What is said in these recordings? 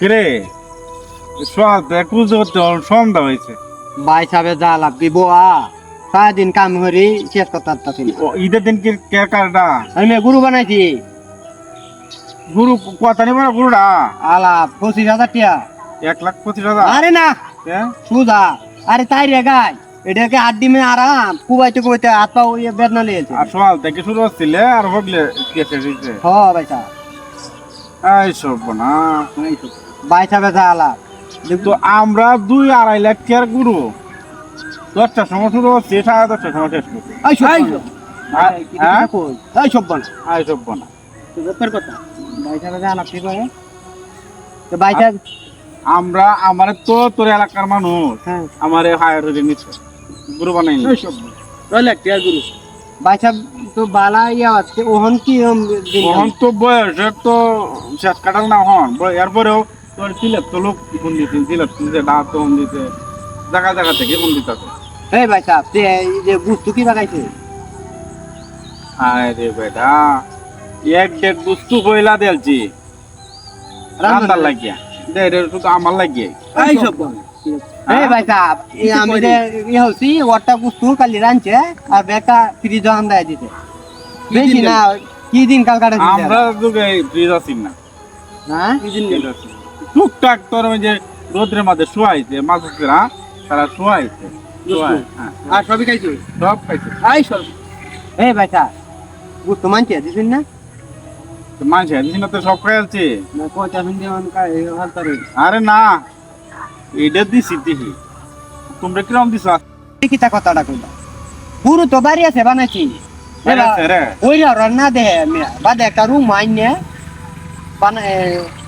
কিরে? সব কুজ করতে সন্ধ্যা হয়েছে। ভাই সাহেব যা লাভ দিব আ। সারাদিন কাম করি শেষ করতে পারতাছি না। ও, ঈদের দিন কি কে কারটা আমি গুরু বানাইছি। গুরু কথা নিব না গুরুটা আলা পঁচিশ হাজার টিয়া। এক লাখ পঁচিশ হাজার। আরে না? সুদা আরে তাই রে গাই। এটাকে আড্ডি মে আরাম। কুবাইতে কুবাইতে হাত পা ওই বেদনা লিয়েছে আর সকাল থেকে শুরু হচ্ছিলে আর হগলে কেসে দিচ্ছে হ ভাই সাহেব। এই সব না ভাই সাহেব যা আলা তো আমরা দুই আড়াই লাখ টাকার গুরু দশটার সময় শুরু হচ্ছে সাড়ে দশটার সময় শেষ করছি এই সব হ্যাঁ? হ্যাঁ? এই সব এই সব না গপ্পের কথা। সাহেব যা লাভ ঠিক হয় তো সাহেব আমরা আমার তো তোর এলাকার মানুষ। হ্যাঁ। আমার হায়ার হয়ে নিচ্ছে গুরু বানাই ভাই সাহেব তো বালা ইয়া আছে ওহন কি দিন? তো বয়সের তো শেষ কাটাল না হন বয়- এরপরেও তোর তিলের তো লোক ফোন দিতে তিলের দিতে ডাক তো ফোন দিতে জায়গা জায়গা থেকে ফোন দিতে এই ভাই সাহেব তে এই যে গুস্তু কি বাগাইছে হায় রে বেটা এক ডেক বস্তু কইলা দেলছি। রান্দার লাগিয়া। দে রে শুধু আমার লাগিয়ে। এই সব এই ভাই সাহেব এই আমি যে ইয়ে হচ্ছি ওটা গুস্তু কালি রানছে আর বেকা ফ্রিজ আন দেয় দিতে বেশি না কি দিন কাল কাটে আমরা যুগে ফ্রিজ আছি না। হ্যাঁ? টুকটাক তোর ওই যে রোদ্রের মধ্যে শুয়াইছে মাছ ধরা তারা শুয়াইছে শুয়াই, হ্যাঁ। আর সবই খাইছো? সব খাইছে। এই সব এই সাহেব গুস্তু মানছে দিছেন না? তো মানুষ এদিন তো সব খাইছে না কয়টা আরে না এটা দিছি দিহি তোমরা কিরম দিছ? কি তা কথাটা কইলা। পুরো তো বাড়ি আছে বানাইছি? ওই রান্না দে মিয়া বাদে একটা রুম আইনে বানায়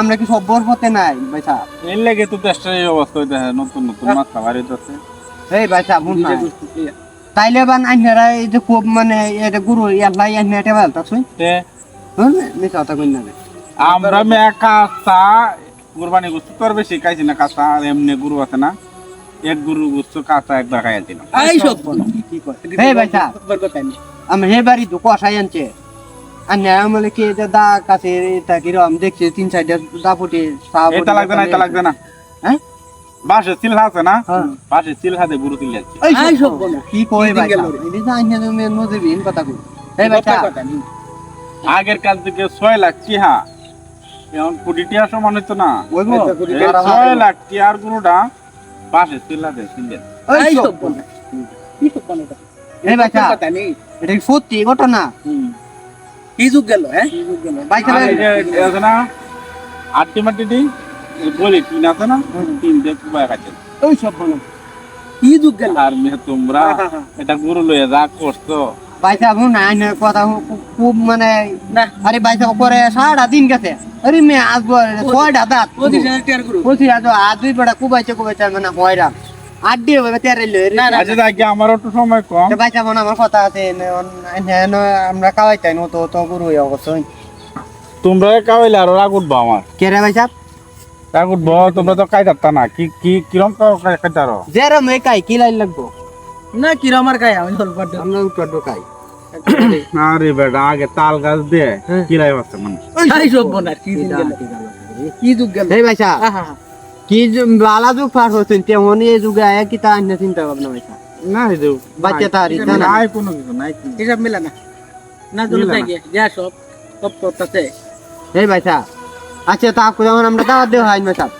আমরা কি সব হতে নাই ভাই সাহেব? এর লেগে তো দেশটার এই অবস্থা হইতে হয়, নতুন নতুন মাথা বাড়ি যাচ্ছে এই ভাই সাহেব না। তাইলে বান আইনারা এই যে খুব মানে এটা গুরু ইয়াল্লা ইয়ান্না এটা বলতা শুন তে। শুন মিছা কথা কই না আমরা মেয়া কাঁচা কুরবানি গুস্তু তোর বেশি খাইছি না কাঁচা আর এমনি গুরু আছে না। এক গুরু গুস্তু কাঁচা একবার খাইয়াছিলাম এই সব বল। কি কয়? এই ভাই সাহেব আমি হে বাড়ি তো কষাই আনছে। আন্না আমলে কি যে দা কাছে এটা কিরম দেখছি? তিন সাইডে দা ফুটে সাপ এটা লাগবে না এটা লাগবে না। হ্যাঁ? বাসে চিল আছে না? হ্যাঁ। বাসে এই সব কি কই ভাই সাহেব এটা তো তুমি নদী কথা কই এই ভাই আগের কাল থেকে ছয় লাখ টিহা। এখন কোটি সমান হইতো না। ওই গো এই ছয় লাখ টিহার গুরুটা বাসে চিল হাতে চিল যাচ্ছে এই সব বল। এই ভাই এটা সত্যি ঘটনা? কি যুগ গেল। হ্যাঁ আর যে আছে না আটটি মাটি দি বলি তিন আছে না? তিন দিয়ে কুবায় খাচ্ছে। এই সব বল। কি যুগ গেল। আর মেয়ে তোমরা এটা গুরু লইয়া যা করছ। ভাই সাহেব না আইনের কথা খুব- খুব মানে আরে ভাই সাহেব করে সারাটা দিন গেছে। আরে মে আসব ছয়টা দাঁত। পঁচিশ হাজার আজ দুই বেড়া কুবাইছে কুবাইছে মানে হয়রাম আট হবে তেরে লই না, না। আচ্ছা যাই আমার একটু সময় কম। ভাই আমার কথা আছে আমরা খাওয়াইতাই নো তো তো গুরু অবশ্যই। তোমরা কাওয়াইলে আরও রাগ উঠবো আমার। কে রে ভাই সাহেব রাগ উঠবো তোমরা তো কাই যাত্তা না কি কি কিরম কাইতারো যেরম এই কাই কি লাইন লাগবো? না কিরম আর খাই আমি অল্প। আমরা আরে বেটা আগে তাল গাছ দিয়ে হ্যাঁ। কিরাই বাচ্চা মানুষ? কি দিন গেল কি যুগ গেল। ভাই সাহেব কি বালা যুগ পার হচ্ছেন তেমন এই যুগে আয়া কি তা আন্য চিন্তা ভাবনা সাহেব না এই যুগ বাচ্চা তার ইচ্ছা না নাই কোনো কিছু নাই। এসব মেলা না। না জন্য না। থাকে যা সব সব করতেছে। এই ভাই আচ্ছা তা যখন আমরা দাওয়াত দেওয়া হয় সাহেব